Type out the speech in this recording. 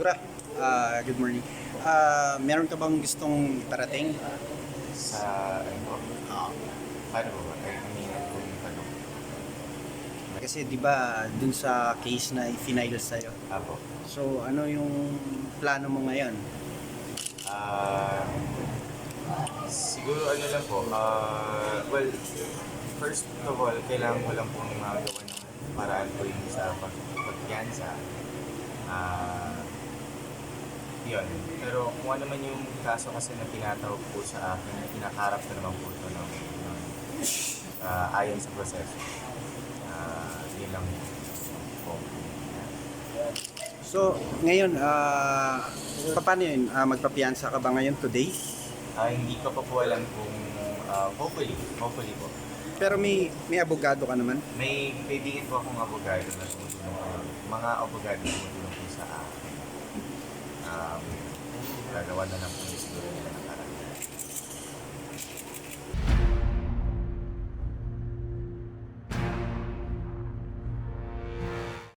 Kura, ah, good morning. Ah, meron ka bang gustong parating? Sa ano? Oo. Paano ba? Tanong. Kasi di ba dun sa case na i-final sa'yo. Apo. So ano yung plano mo ngayon? Ah, siguro ano lang po, ah, well, first of all, kailangan ko lang pong magawa ng paraan ko yung sa pag pagpiyansa. Ah, yun. Pero kung ano man yung kaso kasi na tinatawag po sa akin, kinakarap ko naman po ito ng, ng ah, ayon sa proseso. Ah, yun lang po. So ngayon, ah, paano yun? Ah, magpapiyansa ka ba ngayon today? Ah, hindi ko pa po alam kung ah, hopefully, hopefully po. Pero may may abogado ka naman. May kaibigan po akong abogado na tumutulong po. Mga abogado na po sa akin. Um, gagawa na lang po siguro nila ng